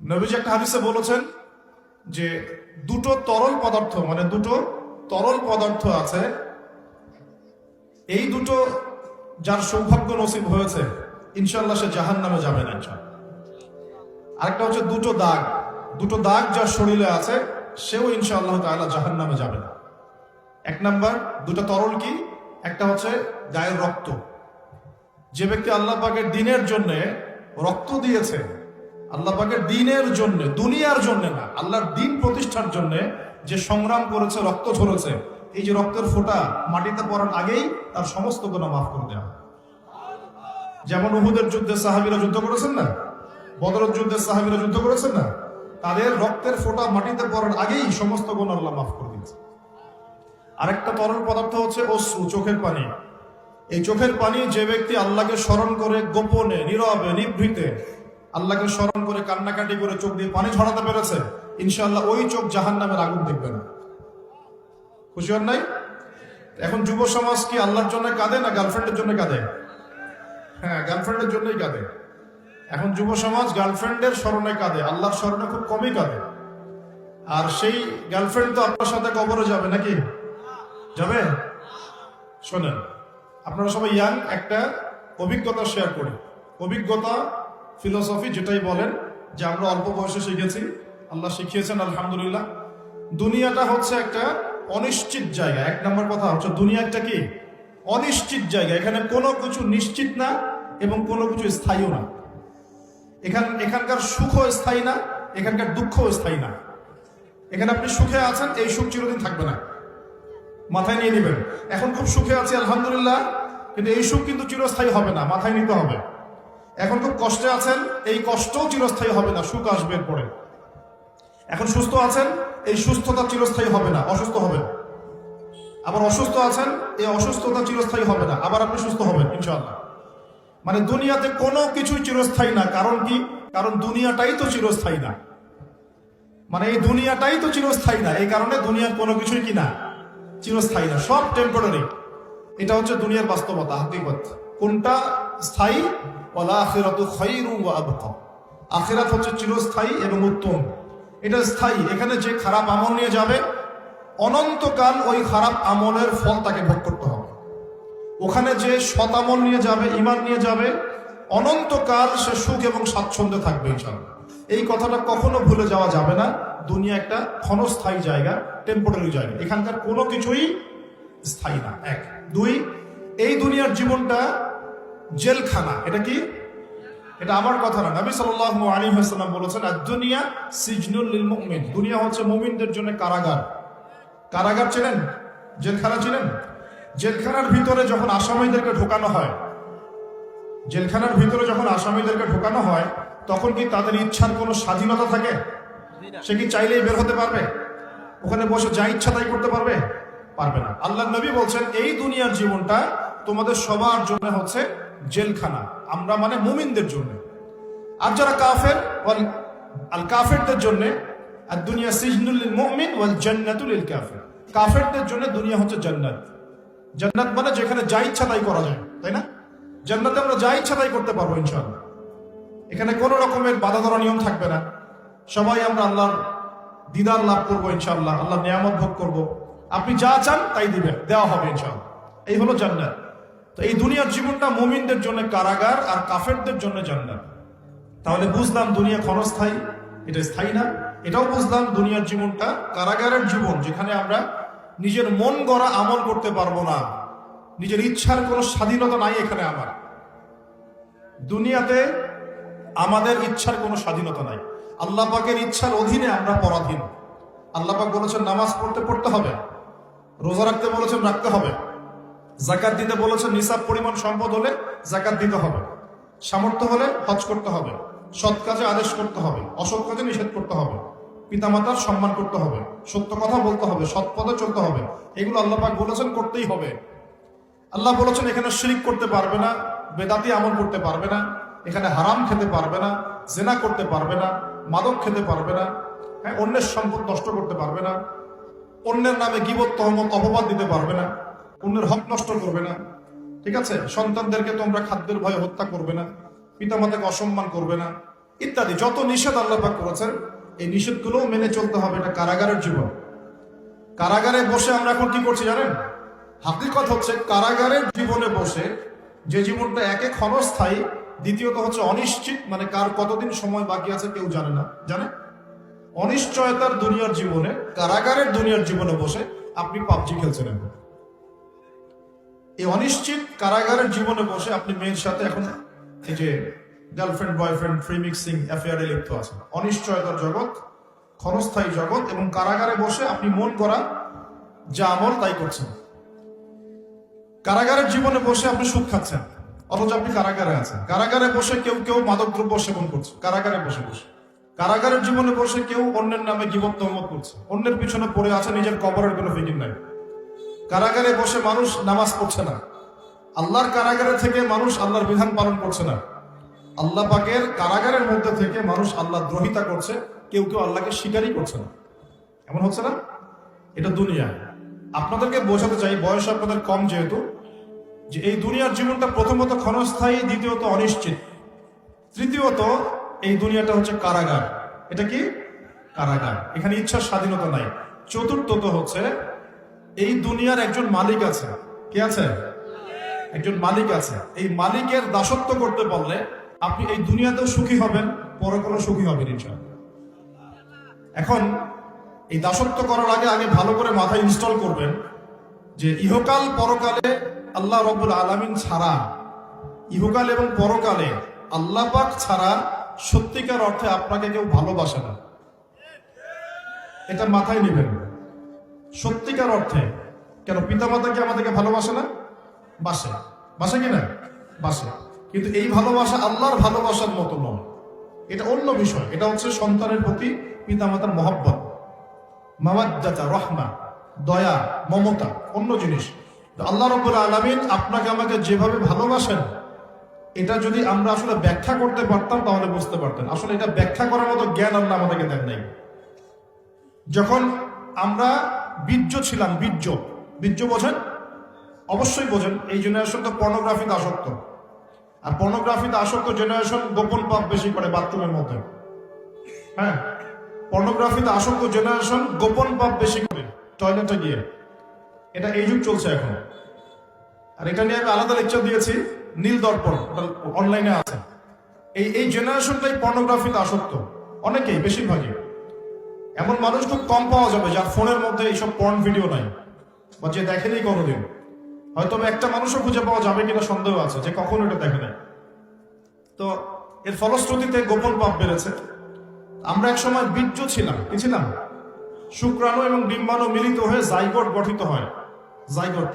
নবীজি একটা হাদিসে বলেছেন যে দুটো তরল পদার্থ মানে দুটো তরল পদার্থ আছে। এই দুটো যার সৌভাগ্য নসিব হয়েছে ইনশাল্লাহ সে জাহান নামে যাবে না আরেকটা হচ্ছে দুটো দাগ। দুটো দাগ যার শরীরে আছে, সেও ইনশাআল্লাহ তাআলা জাহান নামে যাবে না। এক নাম্বার, দুটো তরল কি? একটা হচ্ছে গায়ের রক্ত। যে ব্যক্তি আল্লাহ পাকের দিনের জন্য রক্ত দিয়েছে আল্লাহ পাকের দিনের জন্য, দুনিয়ার জন্য না, আল্লাহর দিন প্রতিষ্ঠার জন্য যে সংগ্রাম করেছে, রক্ত ঝরেছে, এই যে রক্তের ফোঁটা মাটিতে পড়ার আগেই তার সমস্ত গুণা মাফ করে দেওয়া। যেমন উহুদের যুদ্ধে সাহাবিরা যুদ্ধ করেছেন না? বদরের যুদ্ধে সাহাবিরা যুদ্ধ করেছেন না? তাদের রক্তের ফোঁটা মাটিতে পড়ার আগেই সমস্ত গুণ আল্লাহ মাফ করে দিয়েছে। আরেকটা তরল পদার্থ হচ্ছে অশ্রু, চোখের পানি। এই চোখের পানি যে ব্যক্তি আল্লাহকে স্মরণ করে গোপনে, নীরবে, নিভৃতে আল্লাহকে স্মরণ করে কান্নাকাটি করে চোখ দিয়ে পানি ঝরাতে পেরেছে ইনশাল্লাহ ওই চোখ জাহান নামের আগুন দেখবে না খুশি হন নাই? এখন যুব সমাজ কি আল্লাহর জন্য কাঁদে না গার্লফ্রেন্ডের জন্য কাঁদে? হ্যাঁ গার্লফ্রেন্ডের জন্যই কাঁদে। এখন যুব সমাজ গার্লফ্রেন্ডের স্মরণে কাঁদে, আল্লাহর স্মরণে খুব কমই কাঁদে। আর সেই গার্লফ্রেন্ড তো আপনার সাথে কবরে যাবে নাকি? যাবে? শোনেন, আপনারা সবাই ইয়াং একটা অভিজ্ঞতা শেয়ার করি। অভিজ্ঞতা ফিলোসফি যেটাই বলেন, যে আমরা অল্প বয়সে শিখেছি, আল্লাহ শিখিয়েছেন, আলহামদুলিল্লাহ। দুনিয়াটা হচ্ছে একটা অনিশ্চিত জায়গা। এক নম্বর কথা হচ্ছে দুনিয়া একটা কি? অনিশ্চিত জায়গা। এখানে কোনো কিছু নিশ্চিত না এবং কোনো কিছু স্থায়ীও না। এখান এখানকার সুখও স্থায়ী না, এখানকার দুঃখও স্থায়ী না। এখানে আপনি সুখে আছেন, এই সুখ চিরদিন থাকবে না। মাথায় নিয়ে নেবেন। এখন খুব সুখে আছি, আলহামদুলিল্লাহ, কিন্তু এই সুখ কিন্তু চিরস্থায়ী হবে না, মাথায় নিতে হবে। এখন খুব কষ্টে আছেন, এই কষ্টও চিরস্থায়ী হবে না, সুখ আসবে পরে এখন সুস্থ আছেন, এই সুস্থতা চিরস্থায়ী হবে না, অসুস্থ হবেন। আবার অসুস্থ আছেন, এই অসুস্থতা চিরস্থায়ী হবে না, আবার আপনি সুস্থ হবেন, ইনশাআল্লাহ। মানে দুনিয়াতে কোনো কিছুই চিরস্থায়ী না, কারণ কি? কারণ দুনিয়াটাই তো চিরস্থায়ী না। মানে এই দুনিয়াটাই তো চিরস্থায়ী না, এই কারণে দুনিয়ার কোনো কিছুই কি না চিরস্থায়ী না, সব টেম্পোরারি এটা হচ্ছে দুনিয়ার বাস্তবতা, হাকিকত। কোনটা স্থায়ী ওয়ালা আখিরাতু খায়রু ওয়া আবকা আখিরাত হচ্ছে চিরস্থায়ী এবং উত্তম। এটা স্থায়ী। এখানে যে খারাপ আমল নিয়ে যাবে, অনন্তকাল ওই খারাপ আমলের ফল তাকে ভোগ করতে হবে। ওখানে যে শতামল নিয়ে যাবে ইমান নিয়ে যাবে, অনন্তকাল সে সুখ এবং স্বাচ্ছন্দ্যে থাকবে ইনশাআল্লাহ। এই কথাটা কখনো ভুলে যাওয়া যাবে না। দুনিয়া একটা ক্ষণস্থায়ী জায়গা টেম্পোরারি জায়গা। এখানকার কোনো কিছুই স্থায়ী না। এক। দুই, এই দুনিয়ার জীবনটা জেলখানা। এটা কি? এটা আমার কথা না। নবী সাল্লাল্লাহু আলাইহি ওয়াসাল্লাম বলেছেন আর দুনিয়া সিজনুল মুমিন। দুনিয়া হচ্ছে মুমিনদের জন্য কারাগার। কারাগার ছিলেন জেলখানা ছিলেন জেলখানার ভিতরে যখন আসামিদেরকে ঢোকানো হয়, জেলখানার ভিতরে যখন আসামিদেরকে ঢোকানো হয়, তখন কি তাদের ইচ্ছার কোনো স্বাধীনতা থাকে? সে কি চাইলেই বের হতে পারবে? ওখানে বসে যা ইচ্ছা তাই করতে পারবে? পারবে না। আল্লাহ নবী বলছেন, এই দুনিয়ার জীবনটা তোমাদের সবার জন্য হচ্ছে জেলখানা। আমরা মানে মুমিনদের জন্য। আর যারা কাফের, ওয়াল আল কাফেরদের জন্য আর দুনিয়া সিজনুল মুমিন ওয়াল জান্নাতুল কাফির। কাফেরদের জন্য দুনিয়া হচ্ছে জান্নাত। জান্নাত মানে যেখানে যা ইচ্ছা তাই করা যায়, তাই না? জান্নাতে আমরা যা ইচ্ছা তাই করতে পারব, ইনশাআল্লাহ। এখানে কোনো রকমের বাধা ধরা নিয়ম থাকবে না। সবাই আমরা আল্লাহর দিদার লাভ করব, ইনশাআল্লাহ। আল্লাহ নিয়ামত ভোগ করব। আপনি যা চান তাই দিবেন, দেওয়া হবে, ইনশাআল্লাহ। এই হলো জান্নাত। তো এই দুনিয়ার জীবনটা মুমিনদের জন্য কারাগার আর কাফেরদের জন্য জান্নাত। তাহলে বুঝলাম দুনিয়া ক্ষণস্থায়ী এটা স্থায়ী না। এটাও বুঝলাম দুনিয়ার জীবনটা কারাগারের জীবন, যেখানে আমরা নিজের মন গড়া আমল করতে পারব না। নিজের ইচ্ছার কোনো স্বাধীনতা নাই এখানে আমার। দুনিয়াতে আমাদের ইচ্ছার কোনো স্বাধীনতা নাই। আল্লাহ পাকের ইচ্ছার অধীনে আমরা পরাধীন। আল্লাহ পাক বলেছেন, নামাজ পড়তে পড়তে হবে। রোজা রাখতে বলেছেন, রাখতে হবে। জাকাত দিতে বলেছেন নিসাব পরিমাণ সম্পদ হলে জাকাত দিতে হবে। সামর্থ্য হলে হজ করতে হবে। সৎ কাজে আদেশ করতে হবে। অসৎ কাজে নিষেধ করতে হবে। পিতামাতার সম্মান করতে হবে। সত্য কথা বলতে হবে। সৎ পথে চলতে হবে। এগুলো আল্লাহ পাক বলেছেন, করতেই হবে। আল্লাহ বলেছেন, এখানে শিরিক করতে পারবে না, বেদাতি আমল করতে পারবে না, এখানে হারাম খেতে পারবে না, জেনা করতে পারবে না, মাদক খেতে পারবে না হ্যাঁ অন্যের সম্পদ নষ্ট করতে পারবে না, অন্যের নামে গিবত, তহমত, অপবাদ দিতে পারবে না। অন্যের হক নষ্ট করবে না। ঠিক আছে? সন্তানদেরকে তোমরা খাদ্যের ভয়ে হত্যা করবে না, পিতামাতাকে অসম্মান করবে না, ইত্যাদি। যত নিষেধ আল্লাহ পাক করেছেন, এই নিষেধগুলোও মেনে চলতে হবে। এটা কারাগারের জীবন। কারাগারে বসে আমরা এখন কি করছি জানেন? হাকিকত হচ্ছে কারাগারের জীবনে বসে যে জীবনটা একে ক্ষণস্থায়ী, দ্বিতীয়ত হচ্ছে অনিশ্চিত মানে কার কতদিন সময় বাকি আছে কেউ জানে না। জানে অনিশ্চয়তার দুনিয়ার জীবনে, কারাগারের দুনিয়ার জীবনে বসে আপনি পাবজি খেলছেন এখন। এই অনিশ্চিত কারাগারের জীবনে বসে আপনি মেয়ের সাথে এখন এই যে গার্লফ্রেন্ড বয়ফ্রেন্ড ফ্রি মিক্সিং অ্যাফেয়ারে লিপ্ত আছেন। অনিশ্চয়তার জগৎ, ক্ষণস্থায়ী জগৎ এবং কারাগারে বসে আপনি মন করা যা আমল তাই করছেন। কারাগারের জীবনে বসে আপনি সুখ খাচ্ছেন, অথচ আপনি কারাগারে আছেন। কারাগারে বসে কেউ কেউ মাদকদ্রব্য সেবন করছে, কারাগারে বসে বসে। কারাগারের জীবনে বসে কেউ অন্যের নামে গিবত তহমত করছে, অন্যের পিছনে পড়ে আছে নিজের কবরের কোনো ফিকির নাই। কারাগারে বসে মানুষ নামাজ পড়ছে না। আল্লাহর কারাগারে থেকে মানুষ আল্লাহর বিধান পালন করছে না। আল্লাহ পাকের কারাগারের মধ্যে থেকে মানুষ আল্লাহ দ্রোহিতা করছে, কেউ কেউ আল্লাহকে স্বীকারই করছে না। এমন হচ্ছে না? এটা দুনিয়া। আপনাদেরকে বোঝাতে চাই, বয়স আপনাদের কম যেহেতু, যে এই দুনিয়ার জীবনটা প্রথমত ক্ষণস্থায়ী, দ্বিতীয়ত অনিশ্চিত। তৃতীয়ত, এই দুনিয়াটা হচ্ছে কারাগার। এটা কি? কারাগার। এখানে ইচ্ছার স্বাধীনতা নাই। চতুর্থত হচ্ছে এই দুনিয়ার একজন মালিক আছে। কে আছে? একজন মালিক আছে। এই মালিকের দাসত্ব করতে পারলে আপনি এই দুনিয়াতেও সুখী হবেন, পরকালও সুখী হবেন ইনশাআল্লাহ। এখন এই দাসত্ব করার আগে আগে ভালো করে মাথায় ইনস্টল করবেন যে ইহকাল পরকালে আল্লাহ রব্বুল আলামিন ছাড়া, ইহকাল এবং পরকালে আল্লাহ পাক ছাড়া সত্যিকার অর্থে আপনাকে কেউ ভালোবাসে না। এটা মাথায় নেবেন। সত্যিকার অর্থে, কেন পিতামাতা কি আমাদেরকে ভালোবাসে না? বাসে। বাসে কি না? বাসে। কিন্তু এই ভালোবাসা আল্লাহর ভালোবাসার মতো নয়। এটা অন্য বিষয়। এটা হচ্ছে সন্তানের প্রতি পিতামাতার মহব্বত। মামাজ্জাতা রহমা, দয়া, মমতা, অন্য জিনিস। আল্লাহ রব্বুল আলমিন আপনাকে আমাকে যেভাবে ভালোবাসেন, এটা যদি আমরা আসলে ব্যাখ্যা করতে পারতাম, তাহলে বুঝতে পারতেন। আসলে এটা ব্যাখ্যা করার মতো জ্ঞান আল্লাহ আমাদেরকে দেন নাই। যখন আমরা বীর্য ছিলাম, বীর্য। বীর্য বোঝেন? অবশ্যই বোঝেন, এই জেনারেশন তো পর্নোগ্রাফিতে আসক্ত। আর পর্নোগ্রাফিতে আসক্ত জেনারেশন গোপন পাপ বেশি করে বাথরুমের মধ্যে। হ্যাঁ পর্নোগ্রাফিতে আসক্ত জেনারেশন গোপন পাপ বেশি করে টয়লেটে গিয়ে। এটা এই যুগ চলছে এখন। আর এটা নিয়ে আমি আলাদা লেকচার দিয়েছি, নীল দর্পণ অনলাইনে আছে। এই এই জেনারেশনটাই পর্নোগ্রাফিতে আসক্ত। অনেকেই, বেশিরভাগই। এমন মানুষ খুব কম পাওয়া যাবে যার ফোনের মধ্যে এইসব পর্ন ভিডিও নাই, বা যে দেখেনি কোনোদিন। হয়তো একটা মানুষও খুঁজে পাওয়া যাবে কিনা সন্দেহ আছে, যে কখন এটা দেখে নাই। তো এর ফলশ্রুতিতে গোপন পাপ বেড়েছে। আমরা এক সময় বীর্য ছিলাম, কি ছিলাম? শুক্রাণু এবং ডিম্বাণু মিলিত হয়ে জাইগট গঠিত হয়। জাইগট।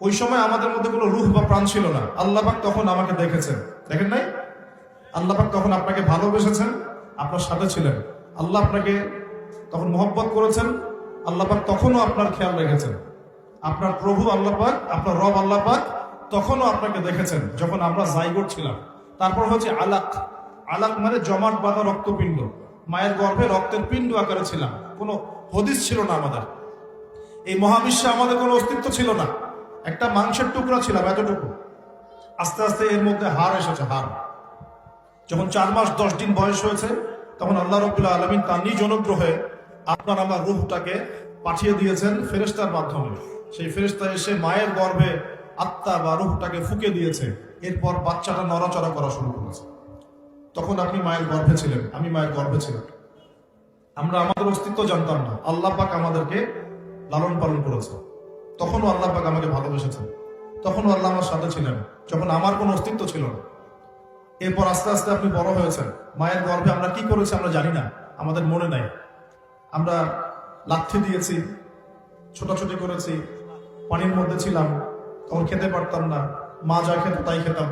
ওই সময় আমাদের মধ্যে কোনো রুহ বা প্রাণ ছিল না। আল্লাপাক তখন আমাকে দেখেছেন। দেখেন নাই? আল্লাপাক তখন আপনাকে ভালোবেসেছেন, আপনার সাথে ছিলেন। আল্লাহ আপনাকে তখন মোহব্বত করেছেন আল্লাপাক তখনও আপনার খেয়াল রেখেছেন। আপনার প্রভু আল্লাপাক আপনার রব আল্লাপাক তখনও আপনাকে দেখেছেন, যখন আমরা জাইগট ছিলাম। তারপর হচ্ছে আলাক। আলাক মানে জমাট বাঁধা রক্তপিণ্ড। মায়ের গর্ভে রক্তের পিণ্ড আকারে ছিলাম। কোনো হদিস ছিল না আমাদের। এই মহাবিশ্বে আমাদের কোনো অস্তিত্ব ছিল না। একটা মাংসের টুকরা ছিলাম এতটুকু। আস্তে আস্তে এর মধ্যে হার এসেছে হার যখন চার মাস দশ দিন বয়স হয়েছে তখন আল্লাহ রবুল্লাহ আলমিন তার নিজ অনুগ্রহে আপনার আমার রুহটাকে পাঠিয়ে দিয়েছেন ফেরেস্তার মাধ্যমে। সেই ফেরেস্তা এসে মায়ের গর্ভে আত্মা বা রুহটাকে ফুকে দিয়েছে। এরপর বাচ্চাটা নড়াচড়া করা শুরু করেছে। তখন আপনি মায়ের গর্ভে ছিলেন। আমি মায়ের গর্ভে ছিলাম। আমরা আমাদের অস্তিত্ব জানতাম না। আল্লাহ পাক আমাদেরকে লালন পালন করেছে। তখনও আল্লাহ পাক আমাকে ভালোবেসেছেন। তখনও আল্লাহ আমার সাথে ছিলেন। যখন আমার কোনো অস্তিত্ব ছিল না। এরপর আস্তে আস্তে আপনি বড় হয়েছেন। মায়ের গর্ভে আমরা কি করেছি আমরা জানি না, আমাদের মনে নাই। আমরা লাথি দিয়েছি, ছোটাছুটি করেছি, পানির মধ্যে ছিলাম, তখন খেতে পারতাম না, মা যা খেত তাই খেতাম।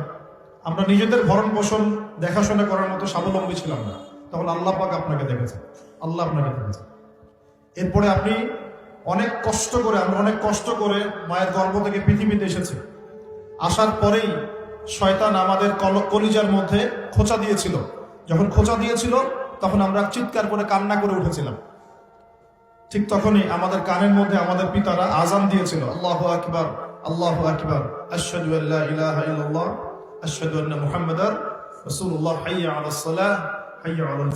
আমরা নিজেদের ভরণ পোষণ, দেখাশোনা করার মতো স্বাবলম্বী ছিলাম না। তখন আল্লাহ পাক আপনাকে দেখেছে আল্লাহ আপনাকে দেখেছে এরপরে আপনি অনেক কষ্ট করে, আমরা অনেক কষ্ট করে মায়ের গর্ভ থেকে পৃথিবীতে এসেছি। আসার পরেই শয়তান আমাদের কল- কলিজার মধ্যে খোঁচা দিয়েছিল। যখন খোঁচা দিয়েছিল, তখন আমরা চিৎকার করে কান্না করে উঠেছিলাম। ঠিক তখনই আমাদের কানের মধ্যে আমাদের পিতারা আজান দিয়েছিল, আল্লাহ আকবর আল্লাহ আকবর, আশহাদু আল্লা হাইয়া